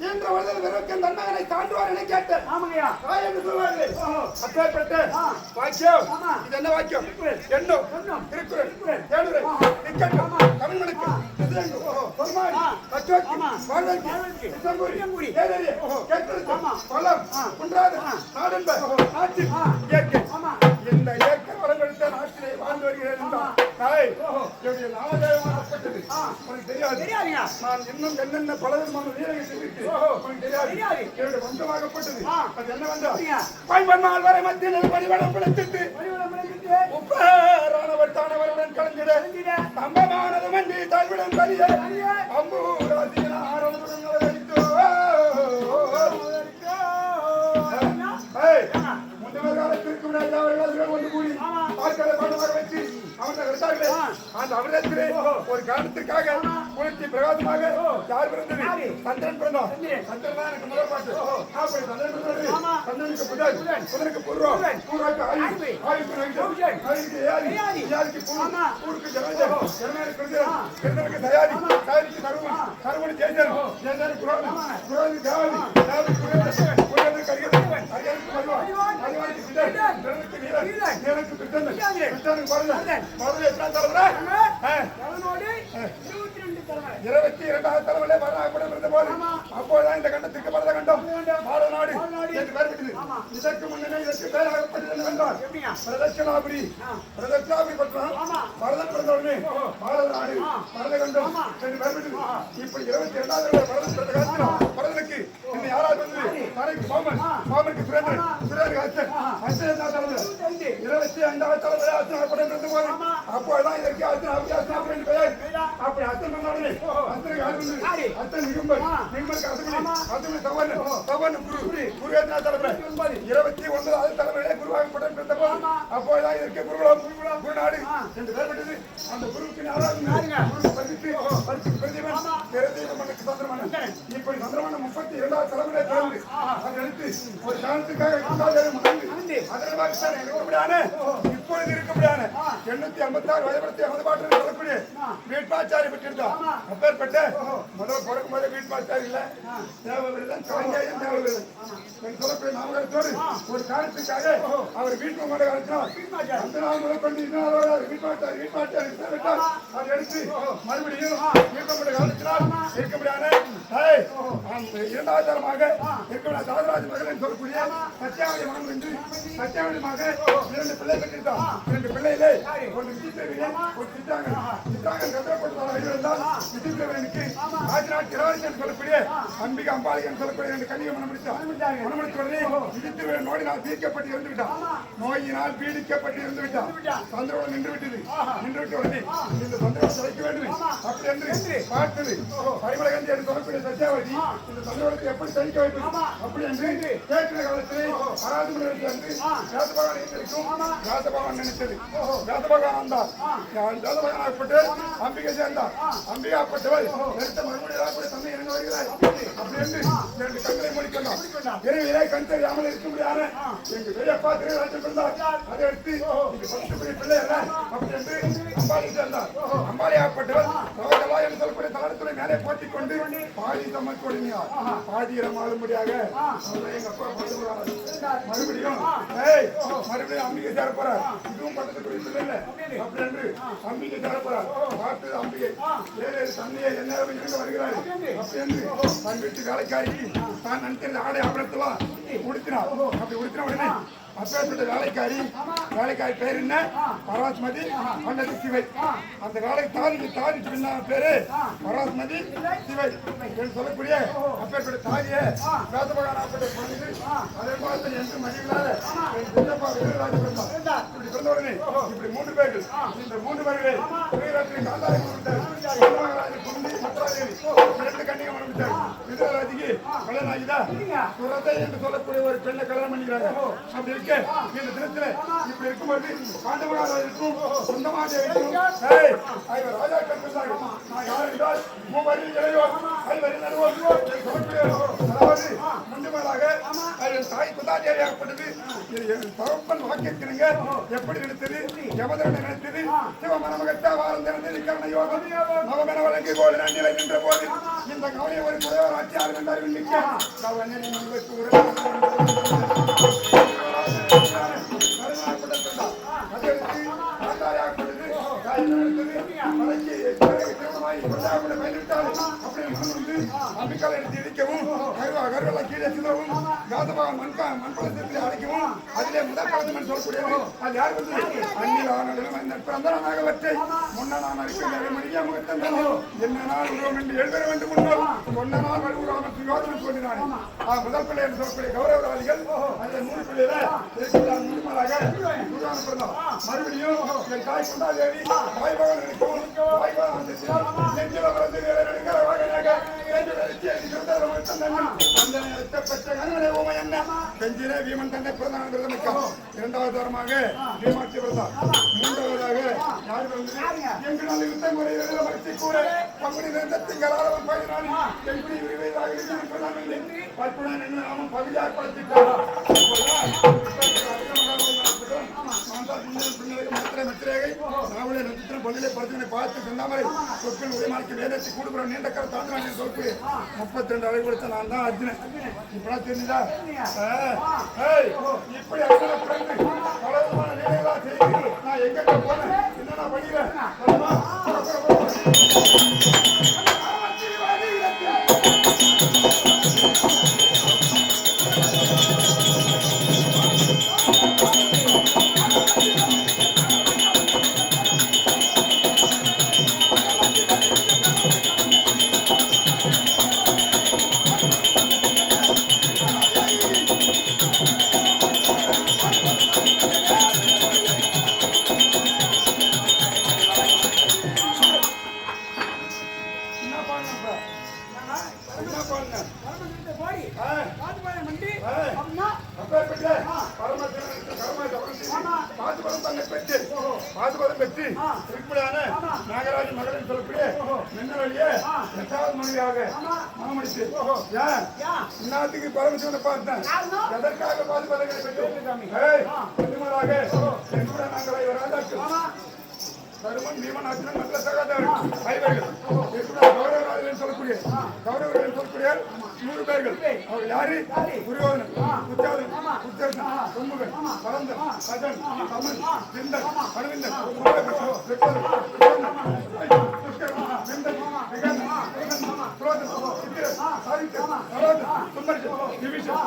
என்ற வருதல் வெறுக்கும் தன்னகனை தாண்டுவார் என கேட்டேன். ஆமாங்கய்யா. தாய் என்று சொல்வார்கள் ஆ. வாக்கியம். இது என்ன வாக்கியம். எண்ணம். திருக்குறள். ஏழுரை. நிக்கட்டும். தமிழ்மனுக்கு ஆ. திசையங்கு பொறுமாறி ஆ. தச்சோக்கி ஆமா. வாழ்வதற்கு என்னுடைய நாமதேவமாகப்பட்டது ஆ. உனக்கு தெரியாது தெரியாதுங்க நான் இன்னும் என்னென்ன பல விதமான வீரர்கள் செய்திருக்கு உனக்கு தெரியாது தெரியாது. என்னுடைய வந்தமாகப்பட்டது. அது என்னவென்றால் அப்படியா? பாய்மன்னால் வரை மத்தியில் உப்பரானவர் தானவருடன் கலந்திட மண்டி தாழ்விடம் ஆரவத்துடன் அவதரித்தோ. ஏய், முன்னவர் காலத்திற்கு முன்னாடி அவர்கள் ஒன்று கூடி. ஆட்களை பாடமாக வச்சு. அந்த அவரிடத்திலே ஒரு காரணத்திற்காக குளிர்ச்சி பிரகாசமாக யார் பிறந்தது? சந்திரன் பிறந்தோம் சந்திரன். தான் எனக்கு முதல் பாட்டு. சந்திரனுக்கு புதன். புதனுக்கு பூர்வம். பூர்வாக்கு ஆயு ஆய்வு. ஆயுக்கு நைட்டு கௌஷன். ஆயுக்கு ஏரி. ஏரி. ஏரிக்கு பூ. ஆமா. பூருக்கு ஜனஜம் ஜனநாயக கிருதம் கிருதனுக்கு தயாரி. தயாரிக்கு கருவன் கருவன் ஜெயஜன் ஜெயஜன் குரோதன் குரோதன் தேவதி. தேவதி குரோதன் சிதனுக்கு நீலன் நீலனுக்கு பித்தன் எத்தனை தலைமுறை இருபத்தி இரண்டாவது தலைமுறை இருந்த போது அப்போதான் இந்த கண்டத்துக்கு மரத கண்டம் மாட நாடு என்று பெயர் இதற்கு முன்னே இதற்கு பெயராகப்பட்டது என்னவென்றால் பிரதட்சணாபுரி பிரதட்சணாபுரி பட்டணம் ஆமா. பிறந்த உடனே பாரத நாடு பரத கண்டம் என்று பெயர் இப்படி இருபத்தி இரண்டாவது பரதன் பிறந்த காலத்தில் பரதனுக்கு இன்னும் யாராவது வந்து தரைக்கு சோமன் சோமனுக்கு சுரேந்திரன் சுரேந்திரன் அச்சன் அச்சன் என்ன தலைவர் இருபத்தி ஐந்தாவது தலைமுறை அர்ச்சனாப்படம் இருந்த போது அப்போதான் இதற்கு அர்ச்சனா என்று பெயர் அப்படி அர்ச்சன் பண்ண உடனே அர்ச்சனுக்கு யார் வந்து அர்ச்சன் நிகும்பர் நிகும்பருக்கு அசுமணி அசுமணி சவன் சவன் குரு. குரு எத்தனை தலைமுறை. இருபத்தி ஒன்பதாவது தலைமுறையிலே குருவாகப்படம் இருந்த போது அப்போதான் இதற்கு குருகுலம். குருநாடு. என்று பெற்றது அந்த குருவுக்கு ஆராதனை குரு பரிசு. பரிசு பிரதிமன் பிரதிமனுக்கு சந்திரமன் இப்படி சந்திரமன் முப்பத்தி இரண்டாவது தலைமுறை பிறந்து அதை எடுத்து ஒரு காலத்துக்காக இப்பொழுது இருக்க முடியாது எண்ணூத்தி ஐம்பத்தி ஆறு வயபடுத்தி அமதுபாட்டு சொல்லக்கூடிய வீட்பாச்சாரி பெற்றிருந்தா அப்பேற்பட்ட முதல் பிறக்கும் போது வீட்பாச்சாரி இல்ல. தேவவிரதன் காஞ்சாயம் தேவவிரதன். என்று சொல்லக்கூடிய நாமகத்தோடு ஒரு காலத்துக்காக அவர் வீட்டு கொண்டு காலத்தினால் அந்த நாள் முதல் கொண்டு அவர் வீட்பாச்சாரி வீட்பாச்சாரி விட்டார் அதை எடுத்து மறுபடியும் வீட்டு கொண்டு காலத்தினால் இருக்க முடியாத ஏய், அந்த இரண்டாவது சொல்லக்கூடிய சத்தியாவதி மகன் என்று சத்தியாவதி மகன் இரண்டு பிள்ளை பெற்றிருந்தார் இரண்டு பிள்ளையிலே ஒரு விசித்திரவியன் ஒரு சித்தாங்க சித்தாங்க கட்டப்பட்டதாக இருந்தால் விசித்திரவியனுக்கு ஆஜிநாத் கிராஜ் சொல்லக்கூடிய அம்பிகா அம்பாலிகை சொல்லக்கூடிய இரண்டு கன்னியை மனமுடித்தார் மனமுடித்த உடனே விசித்திரவியன் நோயினால் பீடிக்கப்பட்டு இருந்து விட்டார் நோயினால் பீடிக்கப்பட்டு இருந்து விட்டார் சந்திரோடு நின்று விட்டது நின்று விட்ட உடனே இந்த சந்திரோடு தலைக்க வேண்டும். அப்படி என்று பார்த்தது பரிமளகந்தி என்று சொல்லக்கூடிய சத்தியாவதி இந்த சந்திரோடத்தை எப்படி தணிக்க வைப்பது? அப்படி என்று கேட்கிற காலத்திலே அராஜபுரம் என்று ராசபகவான் இருக்கும் ராசபகவான் நினைத்தது. ராசபகவான் வந்தார் ராசபகவான் ஆகப்பட்டு அம்பிகை சேர்ந்தார் அம்பிகை ஆகப்பட்டவர். எடுத்த மறுபடியும் கூட தந்தை இறங்க வருகிறார்? அப்படி என்று இரண்டு கண்களை மூடிக்கொண்டார். இரவிலே கண் தெரியாமல் இருக்க முடியாத. எங்க பெரியப்பா திருராஜன் பிறந்தார். அதை எடுத்து இது பத்து பெரிய பிள்ளை அல்ல அப்படி என்று அம்பாளி சேர்ந்தார். அம்பாளி ஆகப்பட்டவர் ரோஜலா என்று சொல்லக்கூடிய தளத்துறை மேலே போட்டிக் கொண்டு பாதி தம்ம கொடுமையார் பாதியிடம் ஆளும்படியாக மறுபடியும் ஏய் மறுபடியும் அம்பிகை சேர போறார் இதுவும் பிள்ளை இல்ல. அப்படி என்று அம்பிகை சேர போறார் பார்த்து அம்பிகை. தந்தையை எந்நேரம் இருக்க வருகிறார் அப்படி என்று தன் வீட்டு வேலைக்காரிக்கு தான் நினைக்கிற ஆடை ஆபரத்தெல்லாம் உடுத்தினார். அப்படி உடுத்தின உடனே அப்பேற்பட்ட வேலைக்காரி. வேலைக்காரி பேர் என்ன? பராஸ்மதி பண்டதி சிவை. அந்த வேலை தாதிக்கு தாதி பின்ன பேரு. பராஸ்மதி சிவை என்று சொல்லக்கூடிய அப்பேற்பட்ட தாதியை ராஜபகானாப்பட்ட குழந்தை அதே போல என்று மதியில்லாத என் வீரராஜ பிறந்தார் இப்படி பிறந்த உடனே இப்படி மூன்று பேர்கள் இந்த மூன்று பேர்களை வீரராஜி காந்தாரி கொடுத்தார் குந்தி இரண்டு மனம் விட்டார் வீரராஜிக்கு கல்யாணம் ஆகிதா சுரத்தை என்று சொல்லக்கூடிய ஒரு பெண்ணை கல்யாணம் பண்ணிக்கிறாங்க. அப்படி இருக்க. இந்த தினத்துல இப்படி இருக்கும்போது பாண்டவராஜருக்கும் சொந்தமாதேவிக்கும் ஏய், ஐவர் ராஜாக்கள் இருந்தார்கள். நான் யார் என்றால் மூவரில் இளையோர் ஐவரில் நடுவோர் அதாவது முண்டுமலாக என் தாய் குதாதேவியாகப்பட்டது என் தகப்பன் வாக்கிற்கிறங்க எப்படி நினைத்தது? எவதரனை நினைத்தது? சிவமனமகத்தா வாரம் திறந்து கரண யோகம். நவமென வழங்கி நன்னிலை நின்ற போது இந்த கவலையை ஒரு குறைவர் ஆட்சியாளர் என்றார் மிக்க கவலை உங்களுக்கு முதல் பிள்ளை என்று சொல்லக்கூடிய கௌரவவாதிகள் அந்த நூறு பிள்ளையில இருக்கிறார் முழுமலாக குருவான பிறந்தார் மறுபடியும் என் தாய் குண்டாதேவி வாய்பவன் இருக்கும் வாய்பவன் வந்து நெஞ்சில பிறந்து வேற நடுங்கிற வாகனாக நெஞ்சில அடிச்சு அடி சுந்தரம் மட்டும் தன்னும் அந்த நேரத்தை பெற்ற இருக்கும் ஓமை என்ன பெஞ்சிலே வீமன் தன்னை பிறந்தான் பிரதமிக்கம் இரண்டாவது தரமாக பீமாட்சி பிறந்தார் மூன்றாவதாக யார் பிறந்தது எங்கு நாள் யுத்த முறையில் பங்குனி நிறைந்த திங்களாளவன் பயிரான் எப்படி இருக்கிறான் பற்புடன் நாமும் பகுதியாக முப்பத்தி ரெண்டு அழகு கொடுத்த நான் தான் அர்ஜுனன் இப்படா தெரிஞ்சுதா இப்படி அர்ஜுன பிறந்து நான் எங்க போனேன்? என்ன பண்ணிக்கிறேன்? அப்பேற்பட்ட பரமசிவனுக்கு கர்ம தபம் செய்து தன்னை பெற்று பாதுபதம் பெற்று திருப்பதியான நாகராஜ மகளிர் சொல்லக்கூடிய மின்னவழியே எட்டாவது மனைவியாக மனமடித்து ஏன் இந்நாட்டுக்கு பரமசிவனை பார்த்தேன் எதற்காக பாதுபதங்களை பெற்று ஏய், பெருமளாக என்னுடன் நாங்கள் தருமன் பீமன் அர்ஜுனன் நல்ல சகாதேவர்கள் ஐவர்கள் இருக்கிற கௌரவராஜர்கள் சொல்லக்கூடிய கௌரவர்கள் சொல்லக்கூடிய நூறு பேர்கள் அவர் யாரு துரியோதனன் உச்சாதன் உச்சர்ணன் தொன்முகன் பரந்தன் சஜன் சமன் சிந்தன் அரவிந்தன் சூரபிஷன்,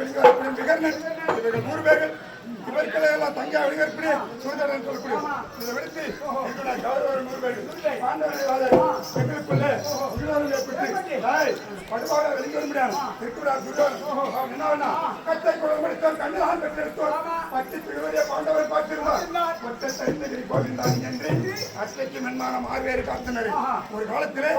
தம்பியாய் வெளிவரக்கூடிய விகர்ணன் இவர்கள் மூணு பேர்கள் இவர்களை எல்லாம் தங்கா வெளிவரக்கூடிய சூதரன் சொல்லக்கூடிய இதை விடுத்து எங்களுடைய கௌரவர் நூறு பேர்கள் பாண்டவர்களாக எங்களுக்குள்ளே உள்ளவர்கள் ஏற்பட்டு படுவாக பெற்றெடுத்தோர் திருவரிய பாண்டவர் பார்த்திருந்தார். ஒற்றை தைத்தகிரி கோவிந்தான் என்று அட்டைக்கு மென்மான மார்வேறு காத்தனர். ஒரு காலத்திலே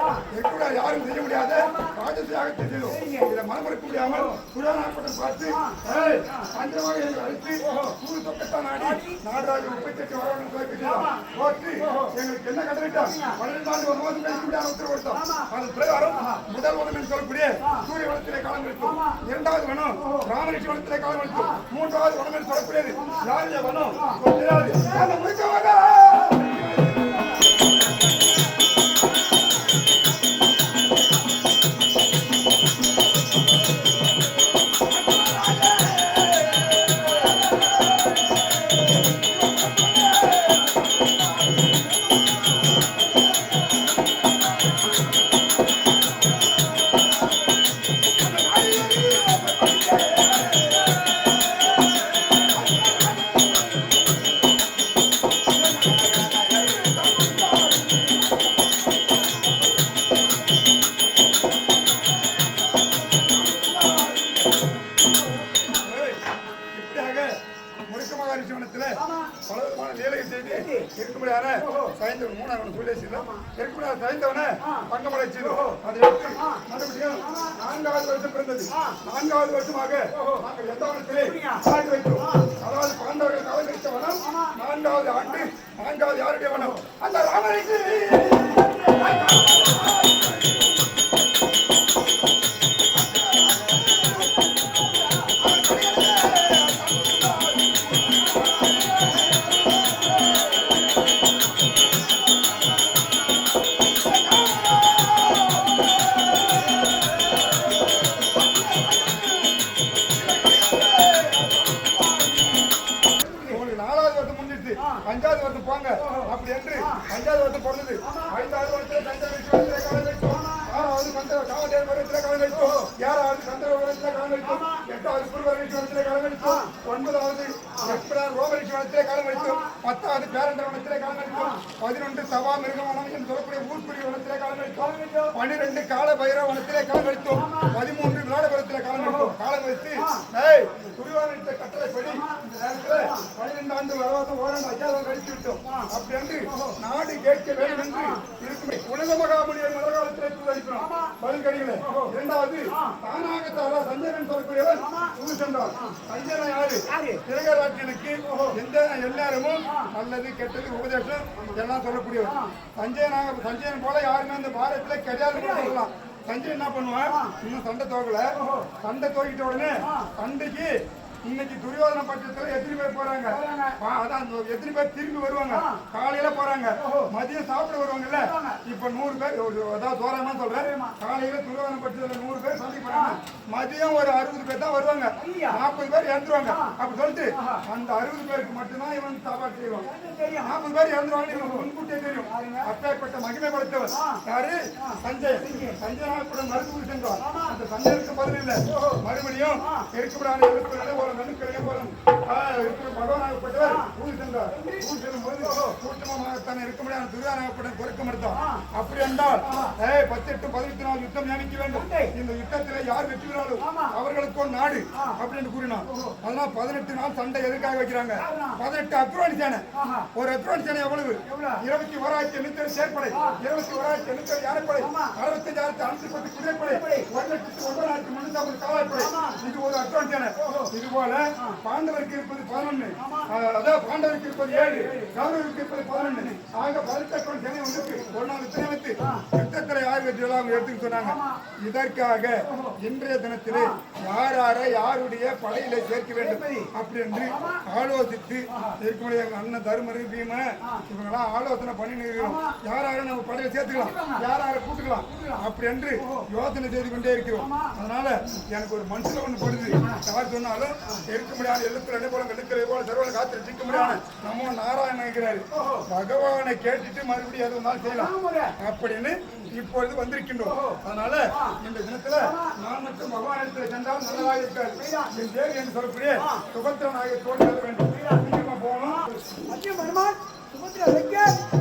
யாரும் செய்ய முடியாத ராஜசியாக செய்தோம் இதை மனமறுக்க முடியாமல் புராணப்பட்டம் பார்த்து ஏய், அஞ்சமாக எங்களை அழைத்து சூடு தொக்கத்தான் ஆடி நாடராஜ முப்பத்தெட்டு வரவன் தோற்பிட்டார் தோற்று எங்களுக்கு என்ன கட்டளிட்டார் பன்னிரெண்டாண்டு ஒரு மாதம் கழிக்க முடியாத உத்தரவு கொடுத்தார் அது பிரகாரம் முதல் வனம் என்று சொல்லக்கூடிய சூரிய வனத்திலே காலம் இருக்கும் இரண்டாவது வனம் ராமரிஷி வனத்திலே காலம் இருக்கும் மூன்றாவது வனம் என்று சொல்லக்கூடியது யாரிய வனம்? தெரியாது சாய்ந்தவனை பங்கமலை செய்து அதை மறுபடியும் நான்காவது வருஷம் பிறந்தது. நான்காவது வருஷமாக நாங்கள் எந்த வனத்திலே சாய்ந்து வைத்தோம் அதாவது பாண்டவர்கள் காலம் கழித்த வனம் நான்காவது ஆண்டு நான்காவது யாருடைய வனம்? அந்த ராமரிஷி ஆறாவது சந்திர காமதேவ வருடத்துல காலம் வைத்தோம். ஏழாவது சந்திர வருடத்துல காலம் எட்டாவது குருவர விஸ்வத்துல காலம் ஒன்பதாவது எட்டாவது ரோம விஸ்வத்துல காலம் வைத்தோம். பத்தாவது பேரண்ட வனத்திலே காலம் வைத்தோம். பதினொன்று சவா மிருகவனம் என்று சொல்லக்கூடிய ஊர்குடி வனத்திலே காலம் பன்னிரெண்டு கால பைரவ வனத்திலே காலம் பதிமூன்று விளாடபுரத்திலே காலம் வைத்தோம். காலம் வைத்து ஏய் கட்டளைப்படி இந்த நேரத்துல பன்னிரெண்டு ஆண்டு வனவாசம் ஓராண்டு அஜாதம் கழித்து விட்டோம். அப்படி என்று நாடு கேட்க வேண்டும் என்று உலக மகாமுனியை மலகாலத்திலே தூதளிக்கிறோம் பதில்கடிகளே இரண்டாவது தானாக தாரா சஞ்சயன் சொல்லக்கூடியவர் தூது சென்றார் சஞ்சயன் யாரு? திலகராட்டினுக்கு எந்த எல்லாருமும் நல்லது கெட்டது உபதேசம் இதெல்லாம் சொல்லக்கூடியவர். சஞ்சயனாக சஞ்சயன் போல யாருமே இந்த பாரதத்துல கிடையாது கூட சொல்லலாம். சஞ்சய் என்ன பண்ணுவான் இன்னும் சண்டை துவக்கல சண்டை துவக்கிட்ட உடனே சண்டைக்கு இன்னைக்கு துரியோதன பட்சத்துல எத்தனை பேர் போறாங்க? அதான் எத்தனை பேர் திரும்பி வருவாங்க? காலையில போறாங்க. மதியம் சாப்பிட வருவாங்கல்ல? இப்ப நூறு பேர் அதாவது தோராயமா சொல்றேன். காலையில துரியோதன பட்சத்துல நூறு பேர் போறாங்க. மதியம் ஒரு அறுபது பேர் தான் வருவாங்க. நாற்பது பேர் இறந்துருவாங்க. அப்படி சொல்லிட்டு அந்த அறுபது பேருக்கு மட்டும்தான் இவன் சாப்பாடு செய்வான். நாற்பது பேர் இறந்துருவாங்க முன்கூட்டியே தெரியும். அப்பேற்பட்ட மகிமை படைத்தவர் யாரு? சஞ்சய். சஞ்சயனாக கூட மருத்துவ சென்றார் அந்த சஞ்சயனுக்கு பதில் இல்லை. மறுபடியும் எருக்குபடான எழுப்புகளை ஒரு நடுக்கிழமை போறோம். பகவானாகப்பட்டவர் ஊர் சென்றார் ஊர் இருக்க முடியாது துரியானாகப்பட்ட மறுத்தார் அப்படி என்றால் ஏய் பத்தெட்டு பதினெட்டு நாள் யுத்தம் நியமிக்க வேண்டும் இந்த யுத்தத்தில் யார் வெற்றி பெறாலும் அவர்களுக்கு ஒரு நாடு அப்படின்னு கூறினார் அதனால பதினெட்டு நாள் சண்டை எதுக்காக வைக்கிறாங்க பதினெட்டு அக்ரோனி சேனை ஒரு அக்ரோனி சேனை எவ்வளவு இருபத்தி ஓராயிரத்தி எண்ணூத்தி சேர்ப்படை இருபத்தி ஓராயிரத்தி எண்ணூத்தி ஏழு யானைப்படை அறுபத்தஞ்சாயிரத்தி அறுநூத்தி பத்து குதிரைப்படை ஒரு லட்சத்தி ஒன்பதாயிரத்தி முன்னூத்தி ஐம்பது இது ஒரு அக்ரோனி சேனை இது போல பாண்டவருக்கு இருப்பது பதினொன்று அதான் பாண்டவருக்கு இருப்பது ஏழு கௌரவருக்கு இருப்பது பதினொன்னு. ஆக பதினெட்டு ஒன்றுக்கு யார் அவங்க எடுத்துக்க சொன்னாங்க. இதற்காக இன்றைய தினத்திலே யார் யாரை யாருடைய படையில சேர்க்க வேண்டும் அப்படி என்று ஆலோசித்து இருக்கும்படி எங்க அண்ணன் தருமரு பீம இவங்கெல்லாம் ஆலோசனை பண்ணி இருக்கிறோம் யார் நம்ம படையில சேர்த்துக்கலாம்? யாரார கூட்டுக்கலாம்? அப்படி என்று யோசனை செய்து கொண்டே இருக்கிறோம். அதனால எனக்கு ஒரு மனசுல ஒண்ணு படுது. யார் சொன்னாலும் இருக்க முடியாது எழுத்துல ரெண்டு போல சிக்க முடியாது நம்ம நாராயணன் பகவானை கேட்டுட்டு மறுபடியும் எது வந்தாலும் செய்யலாம். அப்படின்னு இப்பொழுது வந்திருக்கின்றோம். அதனால இந்த தினத்துல நான் மட்டும் பகவானிடத்தில் சென்றால் நல்லதாக இருக்காது. என் தேவி என்று சொல்லக்கூடிய சுபத்திரனாக தோல் செல்ல வேண்டும். போகணும். சுபத்திர வைக்க.